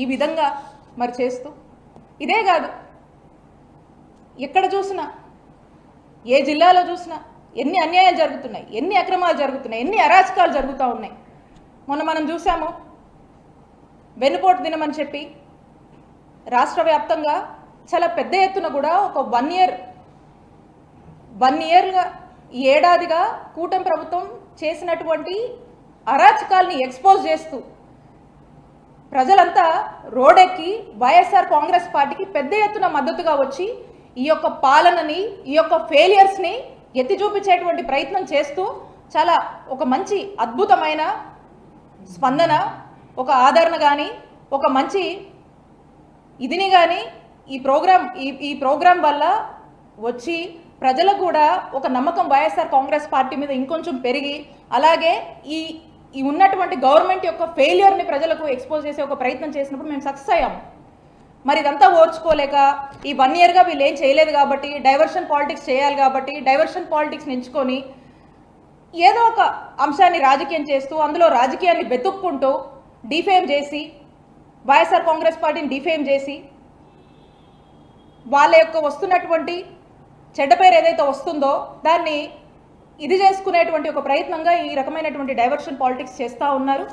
ఈ విధంగా మరి చేస్తూ. ఇదే కాదు. ఎక్కడ చూసినా ఏ జిల్లాలో చూసినా ఎన్ని అన్యాయాలు జరుగుతున్నాయి ఎన్ని అక్రమాలు జరుగుతున్నాయి ఎన్ని అరాచకాలు జరుగుతూ ఉన్నాయి. మొన్న మనం చూసాము వెన్నుపోటు దినమని చెప్పి రాష్ట్ర వ్యాప్తంగా చాలా పెద్ద ఎత్తున కూడా ఒక వన్ ఇయర్ వన్ ఇయర్గా ఈ ఏడాదిగా కూటమి ప్రభుత్వం చేసినటువంటి అరాచకాల్ని ఎక్స్పోజ్ చేస్తూ ప్రజలంతా రోడెక్కి వైఎస్ఆర్ కాంగ్రెస్ పార్టీకి పెద్ద ఎత్తున మద్దతుగా వచ్చి ఈ యొక్క పాలనని ఈ యొక్క ఫెయిలియర్స్ని ఎత్తి చూపించేటువంటి ప్రయత్నం చేస్తూ చాలా ఒక మంచి అద్భుతమైన స్పందన ఒక ఆదరణ కానీ ఒక మంచి ఇదిని కానీ ఈ ప్రోగ్రాం ఈ ఈ ప్రోగ్రాం వల్ల వచ్చి ప్రజలకు కూడా ఒక నమ్మకం వైఎస్ఆర్ కాంగ్రెస్ పార్టీ మీద ఇంకొంచెం పెరిగి అలాగే ఈ ఈ ఉన్నటువంటి గవర్నమెంట్ యొక్క ఫెయిల్యూర్ని ప్రజలకు ఎక్స్పోజ్ చేసే ఒక ప్రయత్నం చేసినప్పుడు మేము సక్సెస్ అయ్యాము. మరి ఇదంతా ఓర్చుకోలేక ఈ వన్ ఇయర్గా వీళ్ళు ఏం చేయలేదు కాబట్టి డైవర్షన్ పాలిటిక్స్ చేయాలి కాబట్టి డైవర్షన్ పాలిటిక్స్ ఎంచుకొని ఏదో ఒక అంశాన్ని రాజకీయం చేస్తూ అందులో రాజకీయాన్ని వెతుక్కుంటూ డిఫేమ్ చేసి వైఎస్ఆర్ కాంగ్రెస్ పార్టీని డిఫేమ్ చేసి వాళ్ళ యొక్క వస్తున్నటువంటి చెడ్డ పేరు ఏదైతే వస్తుందో దాన్ని ఇది చేసుకునేటువంటి ఒక ప్రయత్నంగా ఈ రకమైనటువంటి డైవర్షన్ పాలిటిక్స్ చేస్తూ ఉన్నారు.